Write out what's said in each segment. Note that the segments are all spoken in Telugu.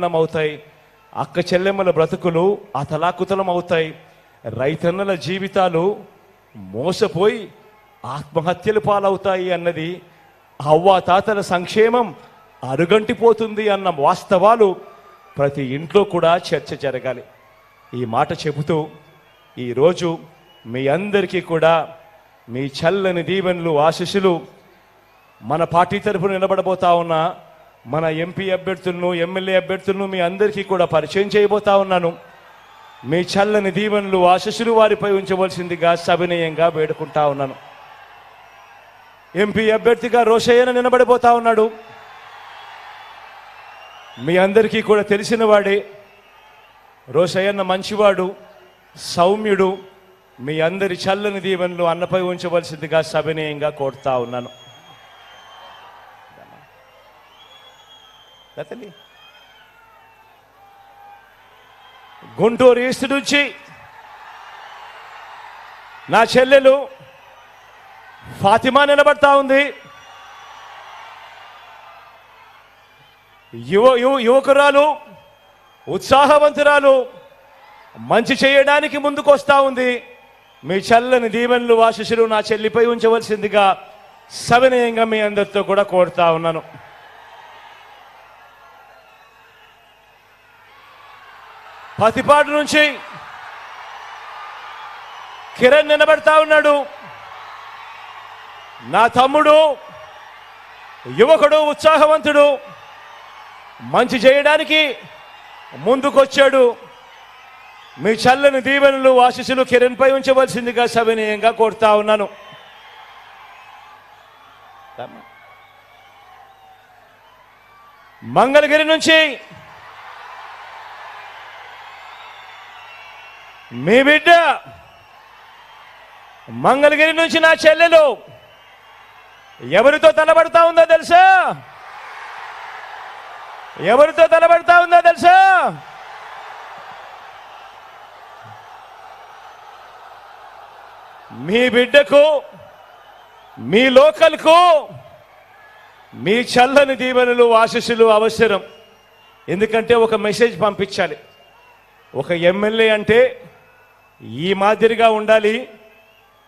అవుతాయి అక్క చెల్లెమ్మల బ్రతుకులు అతలాకుతలం అవుతాయి రైతన్నల జీవితాలు మోసపోయి ఆత్మహత్యలు పాలవుతాయి అన్నది అవ్వా తాతల సంక్షేమం అరుగంటిపోతుంది అన్న వాస్తవాలు ప్రతి ఇంట్లో కూడా చర్చ జరగాలి. ఈ మాట చెబుతూ ఈరోజు మీ అందరికీ కూడా మీ చల్లని దీవెనలు ఆశీస్సులు మన పార్టీ తరఫున నిలబడబోతా ఉన్న మన ఎంపీ అభ్యర్థులను ఎమ్మెల్యే అభ్యర్థులను మీ అందరికీ కూడా పరిచయం చేయబోతా ఉన్నాను. మీ చల్లని దీవెనలు ఆశస్సులు వారిపై ఉంచవలసిందిగా సవినయంగా వేడుకుంటా ఉన్నాను. ఎంపీ అభ్యర్థిగా రోషయ్యన నిలబడిపోతా ఉన్నాడు. మీ అందరికీ కూడా తెలిసిన వాడే రోషయ్యన్న మంచివాడు సౌమ్యుడు మీ అందరి చల్లని దీవెనలు అన్నపై ఉంచవలసిందిగా సవినయంగా కోరుతా ఉన్నాను. రా గుంటూరు ఈస్ట్ నుంచి నా చెల్లెలు ఫాతిమా నిలబడతా ఉంది. యువ యువ యువకురాలు ఉత్సాహవంతురాలు మంచి చేయడానికి ముందుకొస్తా ఉంది. మీ చల్లని దీవెనలు ఆశీస్సులు నా చెల్లిపై ఉంచవలసిందిగా సవినయంగా మీ అందరితో కూడా కోరుతా ఉన్నాను. పతిపాటు నుంచి కిరణ్ నిలబడతా ఉన్నాడు. నా తమ్ముడు యువకుడు ఉత్సాహవంతుడు మంచి చేయడానికి ముందుకొచ్చాడు. మీ చల్లని దీవెనలు ఆశీస్సులు కిరణ్ పై ఉంచవలసిందిగా సవినీయంగా కోరుతా ఉన్నాను. మంగళగిరి నుంచి మీ బిడ్డ మంగళగిరి నుంచి నా చెల్లెలు ఎవరితో తలబడతా ఉందో తెలుసా? ఎవరితో తలబడతా ఉందో తెలుసా? మీ బిడ్డకు మీ లోకల్కు మీ చల్లని దీవెనలు ఆశీస్సులు అవసరం. ఎందుకంటే ఒక మెసేజ్ పంపించాలి. ఒక ఎమ్మెల్యే అంటే ఈ మాదిరిగా ఉండాలి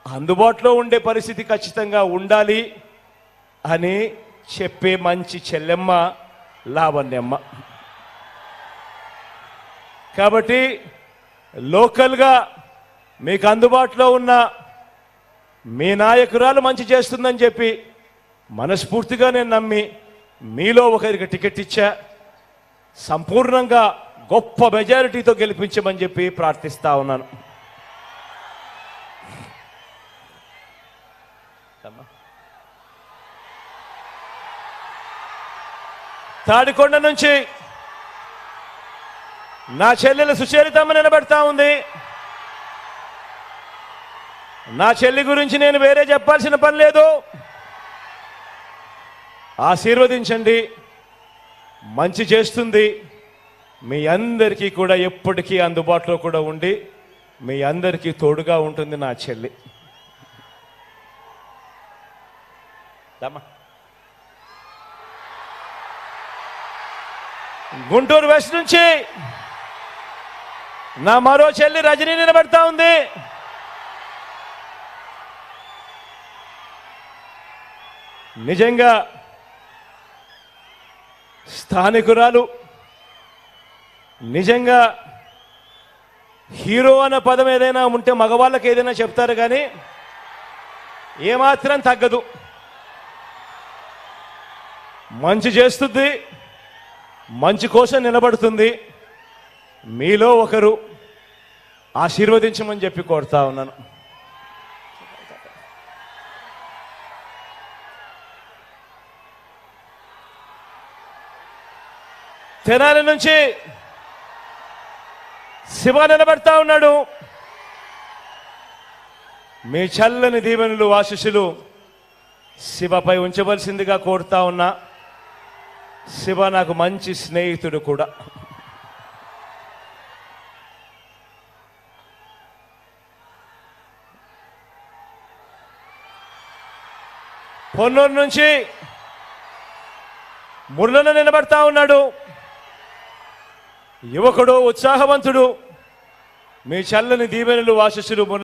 అందుబాటులో ఉండే పరిస్థితి ఖచ్చితంగా ఉండాలి అని చెప్పే మంచి చెల్లెమ్మ లావణ్యమ్మ. కాబట్టి లోకల్గా మీకు అందుబాటులో ఉన్న మీ నాయకురాలు మంచి చేస్తుందని చెప్పి మనస్ఫూర్తిగా నేను నమ్మి మీలో ఒకరికి టికెట్ ఇచ్చా. సంపూర్ణంగా గొప్ప మెజారిటీతో గెలిపించమని చెప్పి ప్రార్థిస్తా ఉన్నాను. తాడికొండ నుంచి నా చెల్లెలు సుచరితమ్మ నిలబెడతా ఉంది. నా చెల్లి గురించి నేను వేరే చెప్పాల్సిన పని లేదు. ఆశీర్వదించండి. మంచి చేస్తుంది. మీ అందరికీ కూడా ఎప్పటికీ అందుబాటులో కూడా ఉండి మీ అందరికీ తోడుగా ఉంటుంది నా చెల్లి. దమ్మా. గుంటూరు వెస్ట్ నుంచి నా మరో చెల్లి రజనీ నిలబడతా ఉంది. నిజంగా స్థానికురాలు నిజంగా హీరో అన్న పదం ఏదైనా ఉంటే మగవాళ్ళకి ఏదైనా చెప్తారు కానీ ఏమాత్రం తగ్గదు. మంచి చేస్తుంది. మంచి కోసం నిలబడుతుంది. మీలో ఒకరు ఆశీర్వదించమని చెప్పి కోరుతా ఉన్నాను. తెనాలి నుంచి శివ నిలబడతా ఉన్నాడు. మీ చల్లని దీవెనలు ఆశిషులు శివపై ఉంచవలసిందిగా కోరుతా ఉన్నా. శివ నాకు మంచి స్నేహితుడు కూడా. పొన్నూరు నుంచి మురళన నిలబడతా ఉన్నాడు. యువకుడు ఉత్సాహవంతుడు. మీ చల్లని దీవెనలు ఆశిస్సులు